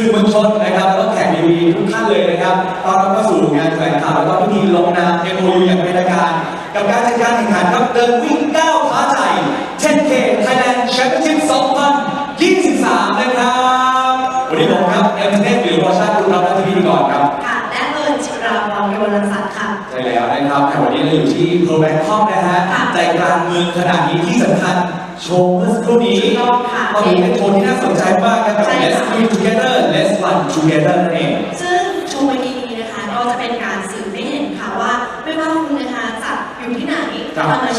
สื่อมวลชนนะครับแล้วก็แขกทีวีทุกท่านเลยนะครับตอนรับเข้าสู่งานแถลงข่าวแล้วก็พิธีลงนาม MOU อย่างเป็นทางการ กับการจัดการแข่งขันครับเดินวิ่งก้าวท้าใจ 10K Thailand Championship 2023 นะครับ วันนี้ผมครับเอ็มเทนหรือวอชาติคุณรับหน้าที่พิธีกรครับค่ะและเอิญจิราพรกำลังศักดิ์ค่ะใช่แล้วนะครับแต่วันนี้เราอยู่ที่เพอร์แบงคอกนะฮะค่ะใจกลางเมืองขนาดนี้ที่สำคัญ โชว์เมื่อสักครู่นี้ถูกต้องค่ะตอนนี้เป็นโชว์ที่น่าสนใจมากนะครับ ใช่ค่ะ Let's Win Together Let's Run Together นั่นเอง ซึ่งโชว์วันนี้นะคะก็จะเป็นการสื่อให้เห็นค่ะว่า ไม่ว่าคุณนะคะจะอยู่ที่ไหนครับ ทำอา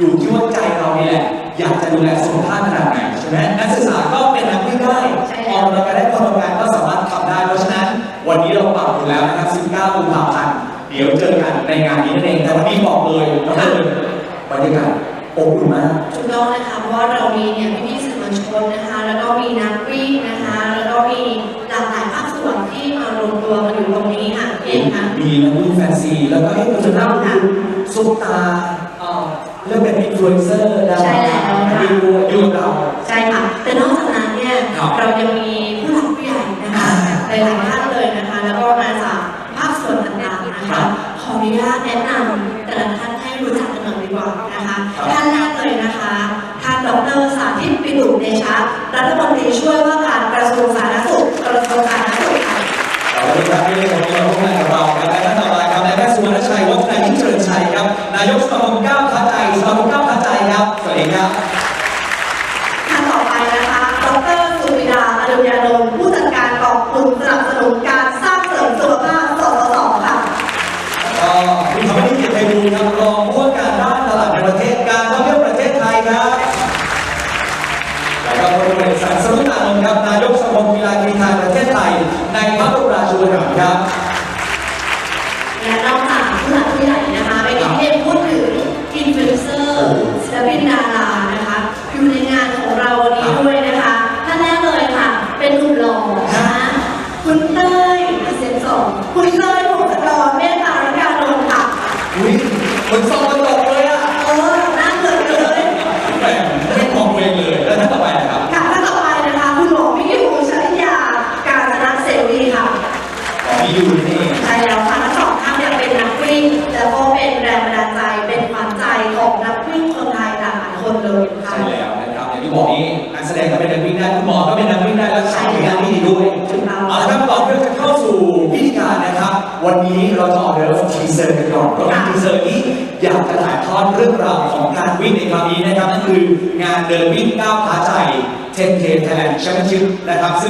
อยู่ที่ว่าใจเรานี่แหละ อยากจะดูแลสุขภาพขนาดไหนใช่ไหมนักศึกษาก็เป็นนักวิ่งได้ใช่อแล้อกวกำลังกายได้คนทำงานก็สามารถทำได้ เพราะฉะนั้น วันนี้เราปรับอยู่แล้วนะครับ 19กุมภาพันธ์เดี๋ยวเจอกันในงานนี้นั่นเอง แต่วันนี้บอกเลยน้องเอิญบรรยากาศอบอุ่นมากถูกต้องนะคะเพราะว่าเรามีเนี่ยพี่ๆสื่อมวลชนนะคะ แล้วก็มีนักวิ่งนะคะ แล้วก็มีหลากหลายภาคส่วนที่มารวมตัวกันอยู่ตรงนี้ค่ะเองค่ะมีนักวิ่งแฟนซีแล้วก็ให้คุณจะน่าคุณซุปตา เอ่อเรื่องเป็นอินฟลูเอนเซอร์ดาใช่แล้วค่ะวิ่งด้วยอยู่กับเรา ใช่ค่ะ แต่นอกจากนั้นเนี่ยครับเรายังมีผู้หลักผู้ใหญ่นะคะหลายๆท่านเลยนะคะ แล้วก็มาจากภาคส่วนต่างๆนะครัคะ บขออนุญาตแนะนำแต่ละท่านให้รู้จักกันหน่อยดีกว่านะคะครับ ท่านแรกเลยนะคะท่านดรสาธิตปิตุเดชะรัฐมนตรีช่วยว่าการกระทรวงสาธารณสุขกระทรวงสาธารณสุขค่ะ เราได้รับที่ได้ชมที่เราร่วมงานกับเราครั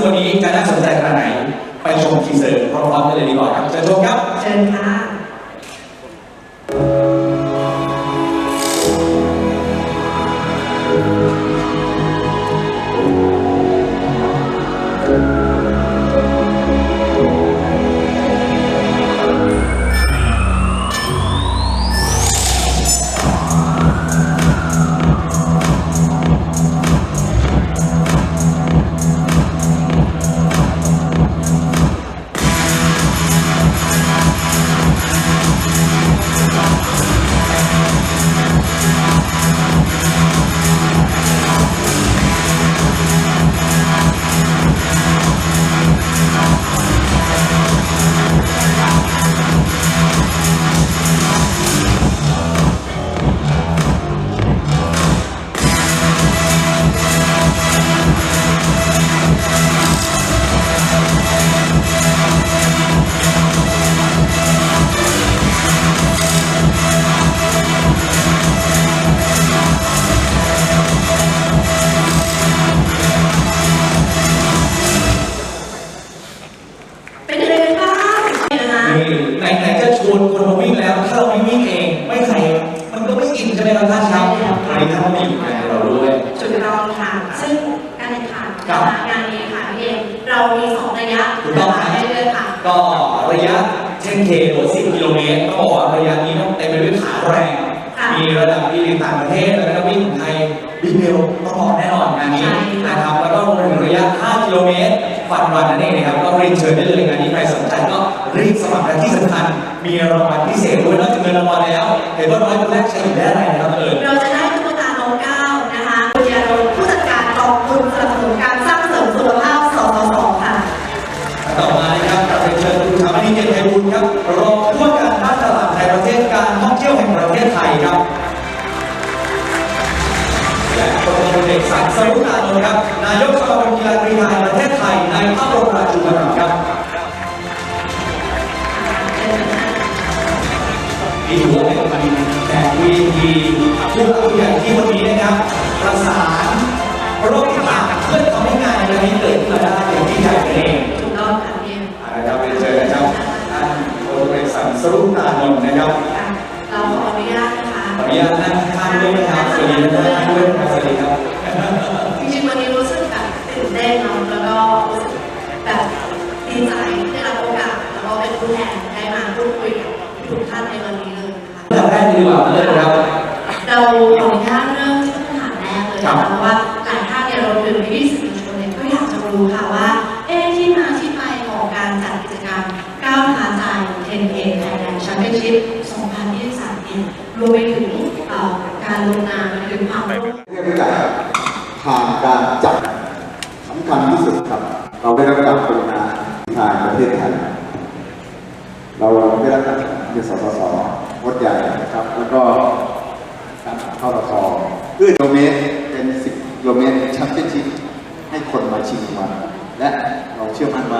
น อินใช่ไหมครับท่านครับวันนี้ท่านก็มาอยู่ในเราด้วย จุดเราค่ะ ซึ่งการแข่งขันครับงานนี้ค่ะพี่เองเรามีสองระยะถูกต้องครับให้เลือกค่ะ ก็ระยะ 10K หรือ10กิโลเมตรก็บอกว่าระยะนี้ต้องเต็มไปด้วยขาแรงค่ะมีระดับอีลิตต่างประเทศแล้วก็วิ่งของไทยวิ่งเร็วต้องบอกแน่นอนงานนี้ใช่ค่ะนะครับแล้วก็รวมถึงระยะ 5 กิโลเมตรฟันวันนั่นเองนะครับก็เรียนเชิญได้เลยงานนี้ใครสนใจก็รีบสมัครและที่สำคัญ มีรางวัลพิเศษด้วยนอกจากเงินรางวัลแล้วเห็นว่าน้อยคนแรกใช้อยู่ได้อะไรนะครับเอิญเราจะได้ตุ๊กตาน้องก้าวนะคะคุณยาดลผู้จัดการกองทุนสนับสนุนการสร้างเสริมสุขภาพสสสค่ะ ต่อมานะครับเราเชิญคุณธรรมนิเจนไพบูลย์ครับรองผู้ว่าการด้านตลาดไทยประเทศการท่องเที่ยวแห่งประเทศไทยครับและพลตำรวจเอกสันสรุปนานนท์ครับนายกสมาคมกีฬากรีฑาแห่งประเทศไทยในภาพรวมปัจจุบันครับ VIP ผู้หลักผู้ใหญ่ที่วันนี้นะครับ ประสานโรคต่างๆเพื่อทำให้งานในวันนี้เกิดขึ้นมาได้อย่างที่ใหญ่นั่นเองถูกต้องค่ะพี่เอ็มนะครับเรียนเชิญนะครับท่านพลตำรวจเอกสันสรุปนานนท์นะครับค่ะเราขออนุญาตนะคะขออนุญาตนั่งข้างด้วยนะครับสวัสดีท่านด้วยนะครับสวัสดีครับ จริงๆวันนี้รู้สึกแบบตื่นเต้นเนาะแล้วก็รู้สึกแบบดีใจที่ได้รับโอกาสแล้วก็เป็นผู้แทนได้มาพูดคุยกับทุกท่านในวันนี้เลยนะคะ อย่างแรกดีกว่าเลยนะครับ เราขออนุญาตเริ่มที่คำถามแรกเลย ครั นะ บ คะเพราะว่าหลายท่านเนี่ยเราถึงพี่ๆสื่อมวลชนเนี่ยก็อยากจะรู้ค่ะว่า เอ๊ะที่มาที่ไปของการจัดกิจกรรมก้าวท้าใจ 10K Thailand Championship 2023เนี่ยรวมไปถึงเอ่อการลงนามถึงความร่วม เรื่องใหญ่ผ่านการจัดสำคัญที่สุดครับ เราได้รับการกรุณาทางประเทศไทย เราได้รับการเป็นสสสงดใหญ่นะครับ แล้วก็การเข้าตทเพื่อกิโลเมตรเป็น 10กิโลเมตรแชมเปี้ยนชิพให้คนมาชิงมัน และเราเชื่อมั่นว่า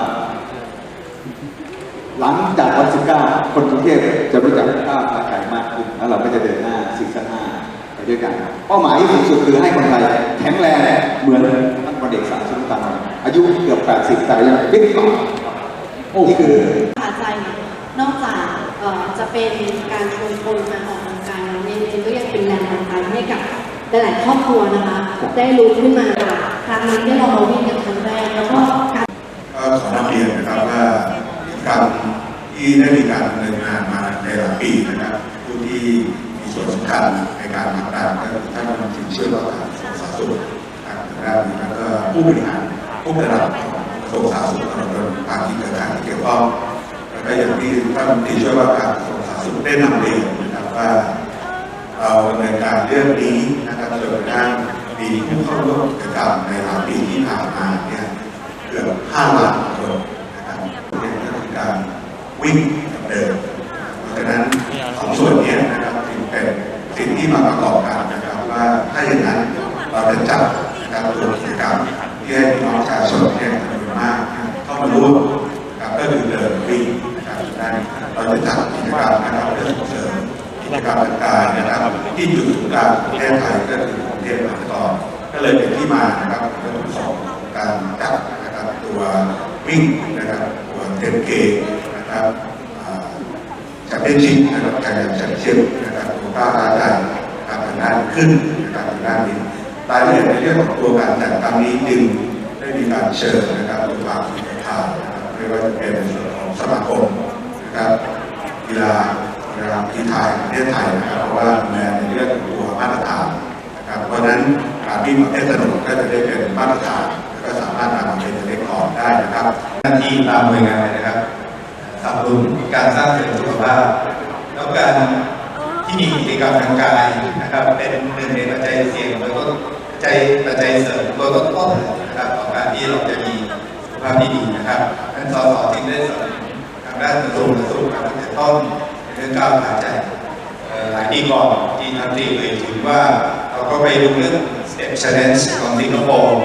หลังจากวัน19คนกรุงเทพจะรู้จักก้าวขาไก่มากขึ้นแล้วเราก็จะเดินหน้าซีซั่น5ไปด้วยกัน เป้าหมายที่สูงสุดคือให้คนไทยแข็งแรงเหมือนท่านพลเอกสารสุนทรอายุเกือบ80แต่ยังฟิตต่อนี่คือพาใจเนี่ยนอกจากเอ่อจะเป็นการชวนคนมาออกกำลังกายแล้วเนี่ยก็ยังเป็นแรงบันดาลใจให้กับหลายๆครอบครัวนะคะ ได้รู้ขึ้นมาครั้งนี้ได้ลองมาวิ่งกันครั้งแรกแล้วก็ ก็ขอนำเรียนนะครับว่ากิจกรรมที่ได้มีการดำเนินงานมาในหลายปีนะครับผู้ที่มีส่วนสำคัญในการผลักดันก็คือท่านรัฐมนตรีช่วยว่าการสาธารณสุขนะครับแล้วก็ผู้บริหารผู้ระดับของกระทรวงสาธารณสุขตลอดจนภาคีเครือข่ายที่เกี่ยวข้องแล้วก็อย่างที่ท่านรัฐมนตรีช่วยว่าการกระทรวงสาธารณสุขได้นำเรียนนะครับว่าเราดำเนินการเรื่องนี้นะครับจนกระทั่งมีผู้เข้าร่วมกิจกรรมในหลายปีที่ผ่านมาเนี่ย เกือบ5ล้านคนนะครับเป็นก็คือการวิ่งกับเดินเพราะฉะนั้นสองส่วนนี้นะครับจึงเป็นสิ่งที่มาประกอบกันนะครับว่าถ้าอย่างนั้นเราจะจัดนะครับตัวกิจกรรมที่ให้พี่น้องประชาชนเนี่ยจำนวนมากเข้ามาร่วมนะครับก็คือเดินวิ่งนะครับดังนั้นเราจะจัดกิจกรรมนะครับเพื่อส่งเสริมกิจกรรมต่างๆนะครับ ที่อยู่ศูนย์กลางประเทศไทยก็คือกรุงเทพมหานครก็เลยเป็นที่มานะครับเรื่องของการจัดนะครับ ตัววิ่งนะครับตัวเทนเกนะครับแชมเปี้ยนชิพนะครับการแข่งขันเชียนะครับตัวก้าวท้าใจนะครับทางด้านขึ้นนะครับทางด้านนี้รายละเอียดในเรื่องของตัวการจัดครั้งนี้จึงได้มีการเชิญนะครับตัวภาคีเครือข่านะครับไม่ว่าจะเป็นส่วนของสมาคมนะครับกีฬากีฬากีฬาแห่งประเทศไทยนะครับเพราะว่าแม้ในเรื่องของตัวมาตรฐานนะครับเพราะนั้นการวิ่งประเภทถนนก็จะได้เป็นมาตรฐานแล้วก็สามารถนำมาเป็น เล็กออกได้นะครับหน้าที่ตามหน่วยงานนะครับสนับสนุนการสร้างเสริมสุขภาพแล้วการที่มีกิจกรรมทางกายนะครับ เป็นหนึ่งในปัจจัยเสี่ยงแล้วก็ปัจจัยปัจจัยเสริมตัวต้นๆนะครับของการที่เราจะมีสุขภาพที่ดีนะครับท่านสสจึงได้สนับสนุนทางด้านกระทรวงสาธารณสุขครับตั้งแต่ต้นในเรื่องก้าวขาใจหลายปีก่อนที่ท่านตีเอ่ยถึงว่าเราก็ไปดูเรื่อง Step Challenge ของสิงคโปร์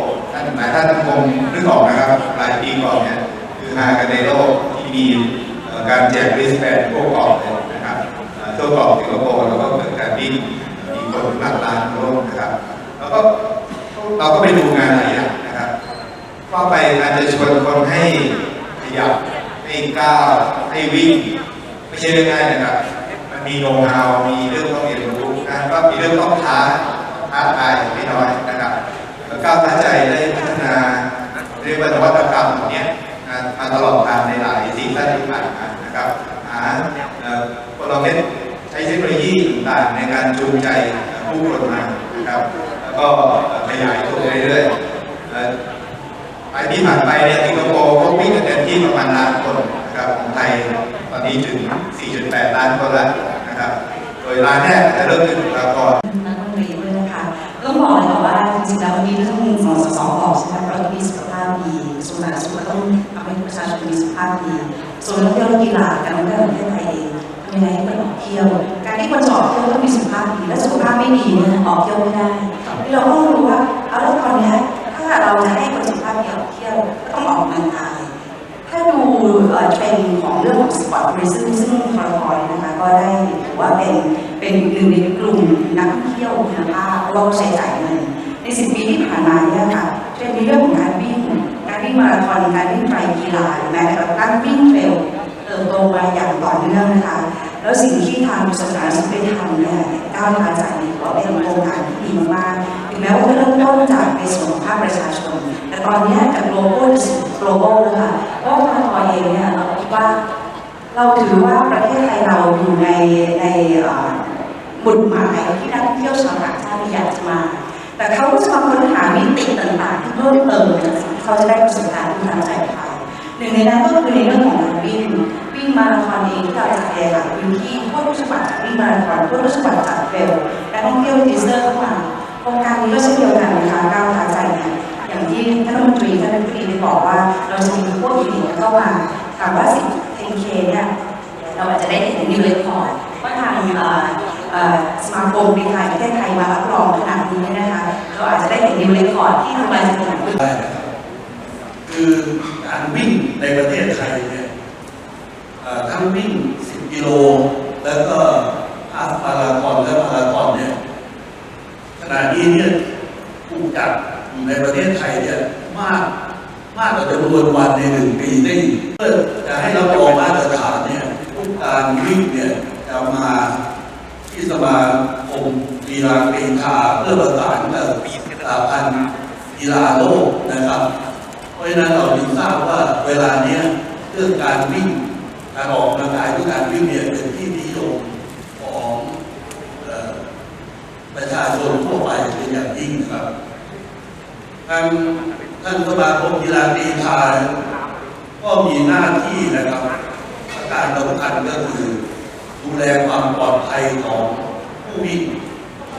หลายท่านคงนึกออกนะครับ หลายปีก่อนเนี่ยคือหากันในโลกที่มีการแจกริสแบนพวกกอบเลยนะครับเอ่อตัวกอบสิงคโปร์แล้วก็เกิดการวิ่งมีคนหลักล้านทั่วโลกนะครับ แล้วก็เราก็ไปดูงานหลายอย่างนะครับก็ไปอาจจะชวนคนให้ขยับให้ก้าวให้วิ่งไม่ใช่เรื่องง่ายนะครับ มันมีโน้ตฮาวมีเรื่องต้องเรียนรู้นะก็มีเรื่องต้องท้าท้าทายไม่น้อยนะ แล้วก้าวท้าใจได้พัฒนาเรียกว่านวัตกรรมเนี้ยนะมาตลอดทางในหลายซีซั่นที่ผ่านมานะครับหาเอ่อกลเม็ดใช้เทคโนโลยีต่างๆในการจูงใจผู้คนมานะครับแล้วก็ขยายตัวเรื่อยๆไปที่ผ่านไปเนี่ยสิงคโปร์เขาวิ่งกันที่ประมาณล้านคนนะครับของไทยตอนนี้ถึง 4.8 ล้านคนแล้วนะครับ โดยล้านแรกจะเริ่มที่บุคลากรนักดนตรีด้วยนะคะต้องบอกเลยว่า จริงแล้ววันนี้เรื่องสองสองบอกใช่ไหมเราต้องมีสุขภาพดีสุขภาพสุขภาต้องทำให้ประชาชนมีสุขภาพดี ส่วนเรื่องเที่ยวกีฬาการท่องเที่ยวของประเทศไทยเองทำยังไงให้คนออกเที่ยว การที่คนจะออกเที่ยวต้องมีสุขภาพดี และสุขภาพไม่ดีเนี่ยออกเที่ยวไม่ได้เราก็รู้ว่าเอาแล้วตอนเนี้ยถ้าเราจะให้คนสุขภาพดีออกเที่ยวก็ต้องออกกำลังกายถ้าดูเทรนด์ของเรื่องของสปอร์ตทัวริซึมซึ่งทรทอยนะคะก็ได้ถือว่าเป็นเป็นหนึ่งในกลุ่มนักท่องเที่ยวคุณภาพโลกใช้จ่ายเงิน ในสิบปีที่ผ่านมาเนี่ยค่ะเทรนเรื่องของการวิ่งการวิ่งมาราธอนการวิ่งไตรกีฬาหรือแม้แต่กระทั่งวิ่งเทรลเติบโตมาอย่างต่อเนื่องนะคะแล้วสิ่งที่ทางสถานสุขได้ทำเนี่ยก้าวท้าใจนี่ถือว่าเป็นโครงการที่ดีมากๆถึงแม้ว่าจะเริ่มต้นจากในส่วนของภาคประชาชน แต่ตอนนี้จาก global จะสู่ global แล้วค่ะเพราะว่าทอเองเนี่ยเราคิดว่า เราถือว่าประเทศไทยเราอยู่ในในหมุดหมายที่นักท่องเที่ยวชาวต่างชาติอยากจะมา แต่เขาก็จะมาค้นหามิติต่างๆที่เพิ่มเติมจากสิ่งที่เขาจะได้ประสบการณ์ที่ทางใจไปหนึ่งในนั้นก็คือในเรื่องของการวิ่งวิ่งมาราธอนเองที่เราจัดเองอยู่ที่ทั่วกจังหวัดจากวิ่งมาราธอนทั่วทุกจังหวัดจากเฟลการท่องเที่ยวดิสเตอร์เข้ามาโครงการนี้ก็เช่นเดียวกันนะคะก้าวท้าใจเนี่ยอย่างที่ท่านรัฐมนตรีท่านรัฐมนตรีได้บอกว่าเราจะมีพวกอีลิทเข้ามาถามว่าสิ่ง 10K เนี่ยเราอาจจะได้เห็นนิวเลคอร์ดว่าทางเอ่อเอ่อ สมาคมรีไทยประเทศไทยมารับรองขนาดนี้นะคะเราอาจจะได้เห็นนิวเลคอร์ดที่ทำลายสถิติได้นะครับคือการวิ่งในประเทศไทยเนี่ยทั้งวิ่ง 10 กิโล แล้วก็ฮาล์ฟมาราธอนและมาราธอนเนี่ยขณะนี้เนี่ยถูกจัดอยู่ในประเทศไทยเนี่ยมากมากกว่าจำนวนวันในหนึ่งปีได้อีกเพื่อจะให้เรารองมาตรฐานเนี่ยทุกการวิ่งเนี่ยจะมาที่สมาคมกีฬากรีฑาเพื่อประสานกับสถาพันธ์ กีฬาโลกนะครับ เพราะฉะนั้นเราจึงทราบว่าเวลาเนี้ยเรื่องการวิ่ง การออกกำลังกายหรือการวิ่งเนี่ยเป็นที่นิยมของเอ่อประชาชนทั่วไปเป็นอย่างยิ่งนะครับ ทางท่านสมาคมกีฬากีฬาก็มีหน้าที่ นะครับประการสำคัญก็คือ ดูแลความปลอดภัยของผู้วิ่ง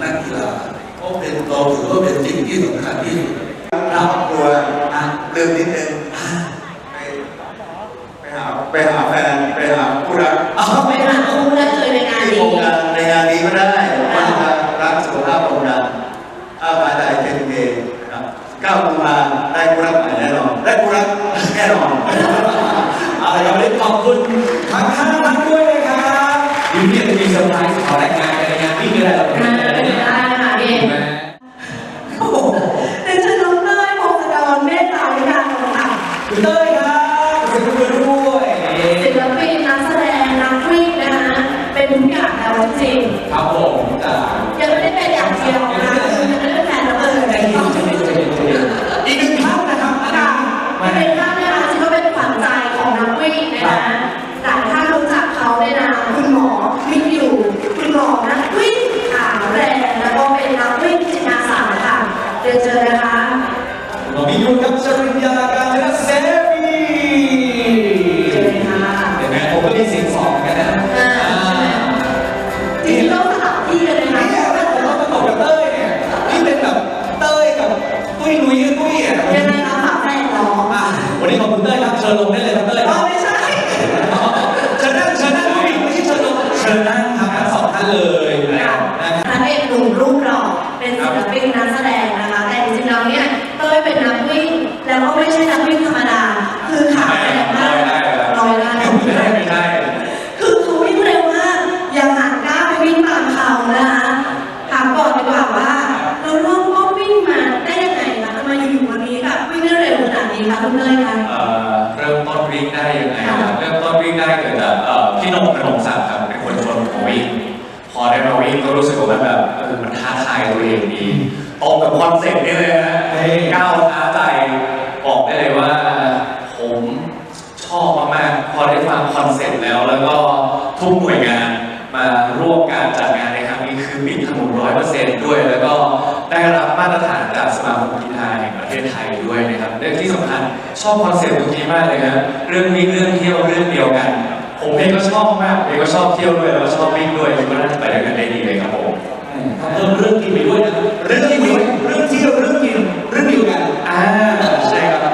นักกีฬาเพราะเป็นเราถือว่าเป็นสิ่งที่สำคัญที่สุดครอบครัวอะลืมนิดนึงไปไปหาไปหาแฟนไปหาผู้รักเอาไปหาคู่ได้เลยในงานที่นี้โครงการในงานนี้ก็ได้ว่าจะรักสุขภาพโครงการอาบาดายเทนเกครับก้าวมาได้ผู้รักใหม่แน่นอนได้ผู้รักแน่นอน เอาละครับวันนี้ขอบ คุณทั้งห้าท่านด้วยนะครับยินดีจะมีเซอร์ไพรส์ขอแต่งงานกันในงานวิ่งก็ได้เราอ่าเป็นไปได้นะคะพี่โอ้โหเดี๋ยวจะน้องเต้ยพงศกรเมตตาวิการค่ะ คุณเต้ยครับขอบคุณคุณด้วยศิลปินนักแสดงนักวิ่งนะคะเป็นทุกอย่างแล้วจริงครับผมจ้าๆยังไม่ได้เป็นอย่างเดียวนะ นี้มากเลยครับเรื่องวิ่งเรื่องเที่ยวเรื่องเดียวกัน ผมเองก็ชอบมากผมเองก็ชอบเที่ยวด้วยแล้วก็ชอบวิ่งด้วยคิดว่าน่าจะไปด้วยกันได้ดีเลยครับผมเพิ่มเรื่องกินไปด้วยนะเรื่องกินเรื่องเที่ยวเรื่องกินเรื่องเดียวกันอ่าใช่ครับ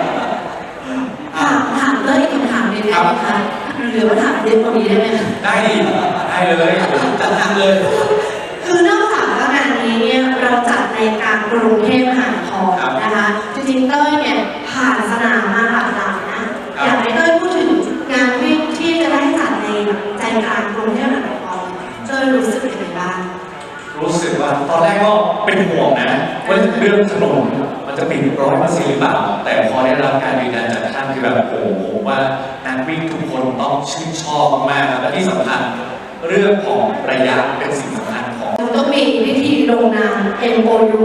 ถามถามเรื่องอีกคำถามหนึงได้ไหมคะหรือว่าถามเรื่องคนนี้ได้ไหมคะได้ดีได้เลยจัดหนักเลย คือนอกจากว่างานนี้เนี่ยเราจัดในกลางกรุงเทพมหานครนะคะจริงๆเต้ยเนี่ย อนแรกก็เป็นห่วงนะว่าเรื่องถนนมันจะปิดร้อยเปอร์เซ็นต์หรือเปล่า แต่พอได้รับการยืนยันจากท่านคือแบบโอ้โหผมว่านักวิ่งทุกคนต้องชื่นชอบมากๆและที่สำคัญเรื่องของระยะเป็นสิ่งสำคัญของ ก็มีพิธีลงนาม MOU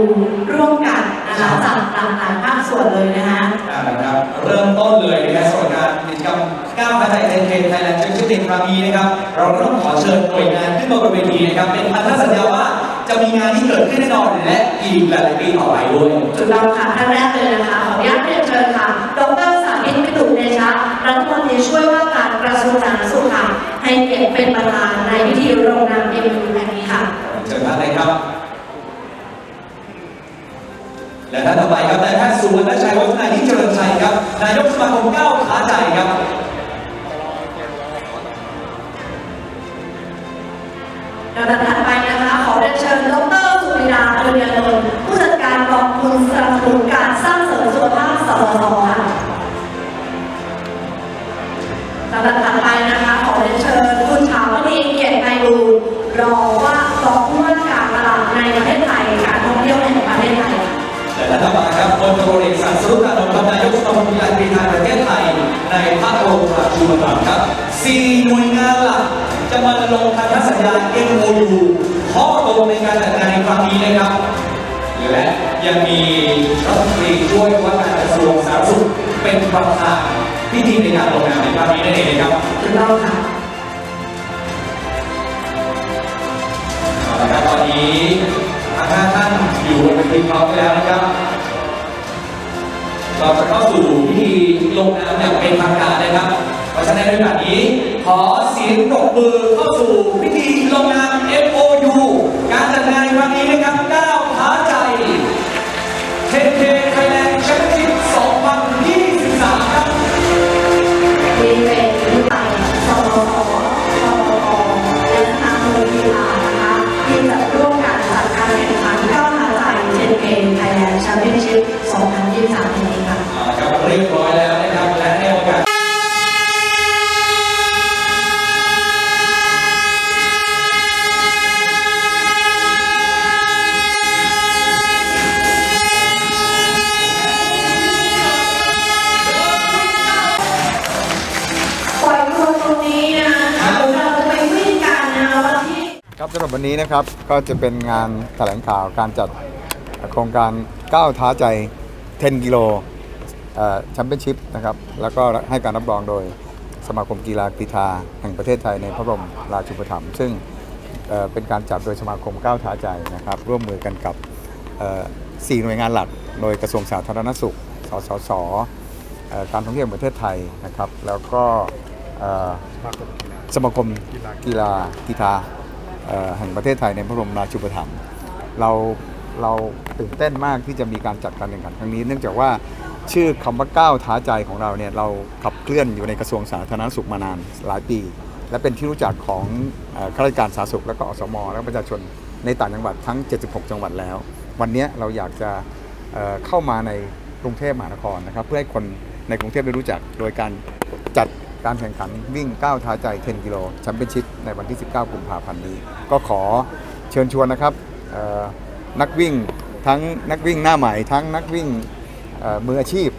ร่วมกันนะคะจากหลากหลายภาคส่วนเลยนะคะนะครับเริ่มต้นเลยนะครับสำหรับการกิจกรรมก้าวพระใจเทนเทนไทยแลนด์แชมเปี้ยนชิพครั้งนี้นะครับ เราก็ต้องขอเชิญหน่วยงานขึ้นมาบนเวทีนะครับเป็นพันธสัญญาว่า จะมีงานที่เกิดขึ้นแน่นอนและอีกหลายๆปีต่อไปด้วยจุดเราค่ะท่านแรกเลยนะคะขออนุญาตเรียนเชิญค่ะ ดรสาธิตพิตุเดชะรัฐมนตรีช่วยว่าการกระทรวงสาธารณสุขค่ะ ให้เกียรติเป็นประธานในพิธีลงนาม MOU แห่งนี้ค่ะเชิญท่านเลยครับ และท่านต่อไปครับนายแพทย์สุวรรณชัยวัฒนายิ่งเจริญชัยครับ นายกสมาคมก้าวขาใจครับลำดับถัดไป เป็นประธานพิธีในการลงนามในครั้งนี้นั่นเองนะครับถูกต้องค่ะเอาละครับตอนนี้ทั้งห้าท่านอยู่บนเวทีพร้อมกันแล้วนะครับเราจะเข้าสู่พิธีลงนามอย่างเป็นทางการนะครับ เพราะฉะนั้นในโอกาสนี้ ขอเสียงปรบมือเข้าสู่พิธีลงนาม MOU การจัดงานในครั้งนี้ ครับสำหรับวันนี้นะครับก็จะเป็นงานแถลงข่าวการจัดโครงการก้าวท้าใจ 10 กิโลแชมเปี้ยนชิพนะครับแล้วก็ให้การรับรองโดยสมาคมกีฬากรีฑาแห่งประเทศไทยในพระบรมราชูปถัมภ์ซึ่งเอ่อเป็นการจัดโดยสมาคมก้าวท้าใจนะครับ ร่วมมือกันกับเอ่อสี่หน่วยงานหลัก โดยกระทรวงสาธารณสุข สสสเอ่อการท่องเที่ยวแห่งประเทศไทยนะครับ แล้วก็เอ่อสมาคมกีฬากีฬาเอ่อ แห่งประเทศไทยในพระบรมราชูปถัมภ์เราเราตื่นเต้นมากที่จะมีการจัดการแข่งขันครั้งนี้ เนื่องจากว่าชื่อคำว่าก้าวท้าใจของเราเนี่ยเราขับเคลื่อนอยู่ในกระทรวงสาธารณสุขมานานหลายปี และเป็นที่รู้จักของข้าราชการสาธารณสุขและก็อสม และประชาชนในต่างจังหวัดทั้ง 76 จังหวัดแล้ว วันนี้เราอยากจะเเข้ามาในกรุงเทพมหานครนะครับ เพื่อให้คนในกรุงเทพได้รู้จักโดยการจัด การแข่งขันวิ่งก้าวท้าใจ 10 กิโลแชมเปี้ยนชิพในวันที่ 19 กุมภาพันธ์นี้ ก็ขอเชิญชวนนะครับนักวิ่งทั้งนักวิ่งหน้าใหม่ทั้งนักวิ่งมืออาชีพ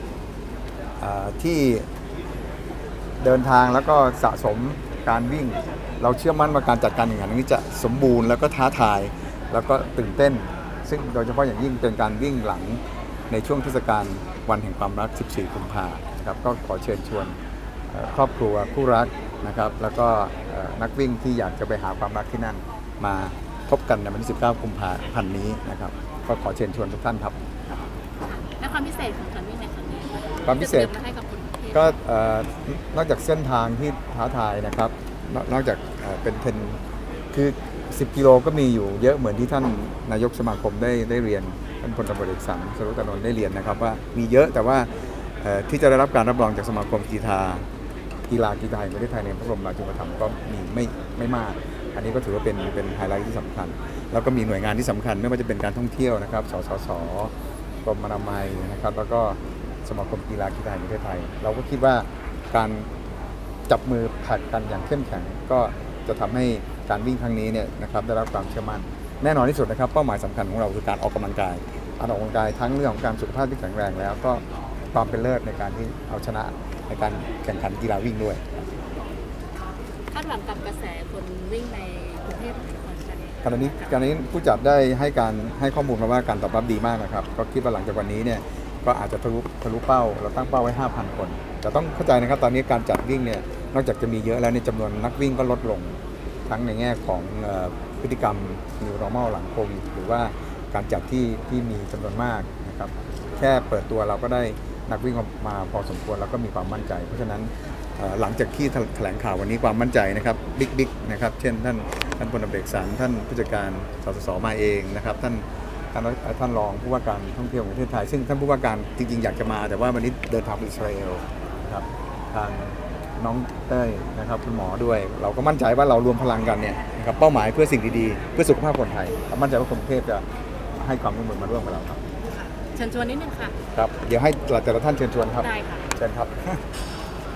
ที่เดินทางแล้วก็สะสมการวิ่ง เราเชื่อมั่นว่าการจัดการแข่งขันนี้จะสมบูรณ์แล้วก็ท้าทายแล้วก็ตื่นเต้น ซึ่งโดยเฉพาะอย่างยิ่งเป็นการวิ่งหลังในช่วงเทศกาลวันแห่งความรัก 14 กุมภานะครับก็ขอเชิญชวน ครอบครัวคู่รักนะครับแล้วก็เอ่อนักวิ่งที่อยากจะไปหาความรักที่นั่นมาพบกันในวันที่ 19 กุมภาพันธ์นี้นะครับก็ขอเชิญชวนทุกท่านครับและความพิเศษของการวิ่งในครั้งนี้ความพิเศษจะตรียมมาให้กับคนกรุงเทพก็เอ่อนอกจากเส้นทางที่ท้าทายนะครับนอกนอกจากเอ่อเป็นเทรนคือ 10 กิโลก็มีอยู่เยอะเหมือนที่ท่านนายกสมาคมได้ได้เรียนท่านพลตำรวจเอกสันสรุตนนท์ได้เรียนนะครับว่ามีเยอะแต่ว่าเอ่อที่จะได้รับการรับรองจากสมาคมกีฬา กีฬากีฬาแห่งประเทศไทยในพระบรมราชูปถัมภ์ก็มีไม่ไม่มาก อันนี้ก็ถือว่าเป็นเป็นไฮไลท์ที่สำคัญ แล้วก็มีหน่วยงานที่สำคัญไม่ว่าจะเป็นการท่องเที่ยวนะครับ สสสกรมอนามัยนะครับ แล้วก็สมาคมกีฬากีฬาแห่งประเทศไทย เราก็คิดว่าการจับมือผลักกันอย่างเข้มแข็งก็จะทำให้การวิ่งครั้งนี้เนี่ยนะครับได้รับความเชื่อมั่นแน่นอนที่สุดนะครับเป้าหมายสำคัญของเราคือการออกกำลังกายการออกกำลังกายทั้งเรื่องของการสุขภาพที่แข็งแรงแล้วก็ความเป็นเลิศในการที่เอาชนะ ในการแข่งขันกีฬาวิ่งด้วยคาดหวังกับกระแสคนวิ่งในกรุงเทพมหานครกันเองขณะนี้ขณะนี้ผู้จัดได้ให้การให้ข้อมูลมาว่าการตอบรับดีมากนะครับ ก็คิดว่าหลังจากวันนี้เนี่ยก็อาจจะทะลุทะลุเป้า เราตั้งเป้าไว้ 5,000 คนแต่ต้องเข้าใจนะครับตอนนี้การจัดวิ่งเนี่ยนอกจากจะมีเยอะแล้วในยจำนวนนักวิ่งก็ลดลง ทั้งในแง่ของเอ่อพฤติกรรม new normal หลังโควิดหรือว่าการจัดที่ที่มีจำนวนมากนะครับแค่เปิดตัวเราก็ได้ นักวิ่งมาพอสมควรแล้วก็มีความมั่นใจ เพราะฉะนั้นหลังจากที่แถลงข่าววันนี้ความมั่นใจนะครับบิ๊กบิ๊กนะครับเช่นท่านท่านพลตำรวจเอกสันท่านผู้จัดการสสสมาเองนะครับท่านท่านท่านรองผู้ว่าการท่องเที่ยวแห่งประเทศไทย ซึ่งท่านผู้ว่าการจริงๆ อยากจะมา แต่ว่าวันนี้เดินทางไปอิสราเอลนะครับทางน้องเต้ยนะครับคุณหมอด้วย เราก็มั่นใจว่าเรารวมพลังกันเนี่ยนะครับเป้าหมายเพื่อสิ่งดีๆ เพื่อสุขภาพคนไทยเรามั่นใจว่าคนกรุงเทพจะให้ความร่วมมือมาร่วมกับเราครับ ชิญชวนนิดนึงค่ะ ครับ เดี๋ยวให้แต่ละท่านเชิญชวนครับ ได้ค่ะ เชิญครับ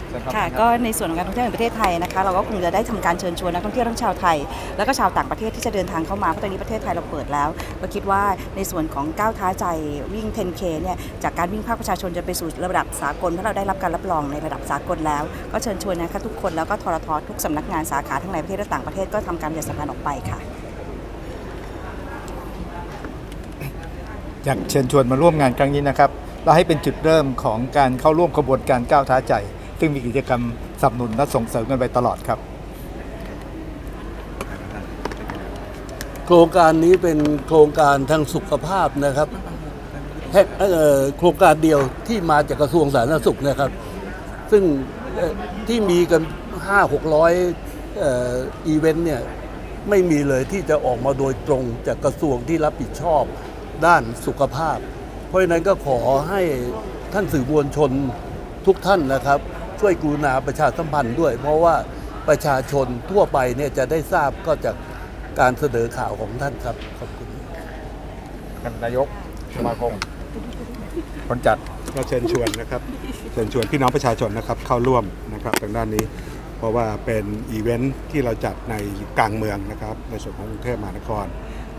เชิญครับค่ะก็ในส่วนของการท่องเที่ยวแห่งประเทศไทยนะคะเราก็คงจะได้ทำการเชิญชวนนักท่องเที่ยวทั้งชาวไทย แล้วก็ชาวต่างประเทศที่จะเดินทางเข้ามาเพราะตอนนี้ประเทศไทยเราเปิดแล้วก็คิดว่าในส่วนของก้าวท้าใจวิ่ง 10K เนี่ยจากการวิ่งภาคประชาชนจะไปสู่ระดับสากลเพราะเราได้รับการรับรองในระดับสากลแล้ว ก็เชิญชวนนะคะทุกคนแล้วก็ทรททุกสำนักงานสาขาทั้งในประเทศและต่างประเทศก็ทำการประชาสัมพันธ์ออกไปค่ะ อยากเชิญชวนมาร่วมงานครั้งนี้นะครับเราให้เป็นจุดเริ่มของการเข้าร่วมขบวนการก้าวท้าใจ ซึ่งมีกิจกรรมสนับสนุนและส่งเสริมกันไปตลอดครับ โครงการนี้เป็นโครงการทางสุขภาพนะครับแค่โครงการเดียวที่มาจากกระทรวงสาธารณสุขนะครับ ซึ่งที่มีกัน 5 6 0 0เอ่ออีเวนต์เนี่ยไม่มีเลยที่จะออกมาโดยตรงจากกระทรวงที่รับผิดชอบ ด้านสุขภาพ เพราะฉะนั้นก็ขอให้ท่านสื่อมวลชนทุกท่านนะครับ ช่วยกรุณาประชาสัมพันธ์ด้วย เพราะว่าประชาชนทั่วไปเนี่ยจะได้ทราบก็จากการเสนอข่าวของท่านครับขอบคุณท่านนายกสมาคมคนจัดก็เชิญชวนนะครับ เชิญชวนพี่น้องประชาชนนะครับเข้าร่วมนะครับทางด้านนี้ เพราะว่าเป็นอีเวนท์ที่เราจัดในกลางเมืองนะครับ ในส่วนของกรุงเทพมหานคร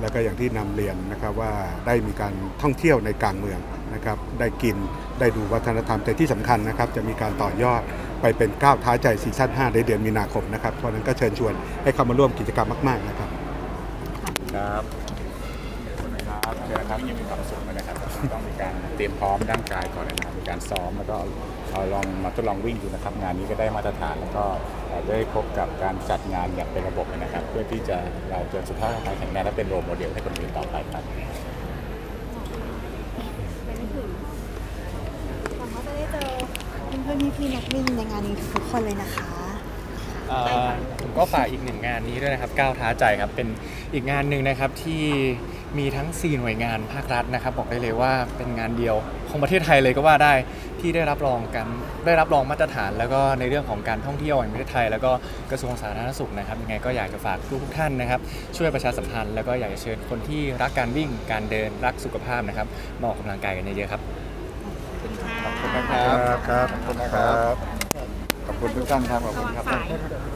แล้วก็อย่างที่นำเรียนนะครับว่าได้มีการท่องเที่ยวในกลางเมืองนะครับได้กินได้ดูวัฒนธรรมแต่ที่สำคัญนะครับจะมีการต่อยอดไปเป็นก้าวท้าใจซีซั่น5ในเดือนมีนาคมนะครับเพราะนั้นก็เชิญชวนให้เข้ามาร่วมกิจกรรมมาก ๆนะครับครับครับเชิญครับมีความสุขนะครับ ต้องมีการเตรียมพร้อมร่างกายก่อนนะครับมีการซ้อมแล้วก็เอาลองมาทดลองวิ่งดูนะครับ งานนี้ก็ได้มาตรฐานแล้วก็เอ่อได้พบกับการจัดงานอย่างเป็นระบบนะครับ เพื่อที่จะเราจะสุขภาพแข็งแรงและเป็นโรลโมเดลให้คนอื่นต่อไปครับหวังว่าจะได้เจอเพื่อนๆพี่ๆนักวิ่งในงานนี้ทุกๆคนเลยนะคะเอ่อผมก็ฝากอีกหนึ่งงานนี้ด้วยนะครับก้าวท้าใจครับเป็นอีกงานหนึ่งนะครับที่ มีทั้ง 4 หน่วยงานภาครัฐนะครับ บอกได้เลยว่าเป็นงานเดียวของประเทศไทยเลยก็ว่าได้ที่ได้รับรองกันได้รับรองมาตรฐาน แล้วก็ในเรื่องของการท่องเที่ยวแห่งประเทศไทย แล้วก็กระทรวงสาธารณสุขนะครับยังไงก็อยากจะฝากทุกทุกๆท่านนะครับ ช่วยประชาสัมพันธ์แล้วก็อยากจะเชิญคนที่รักการวิ่งการเดินรักสุขภาพนะครับมาออกกำลังกายกันเยอะๆครับขอบคุณนะครับครับขอบคุณนะครับขอบคุณทุกท่านครับขอบคุณครับ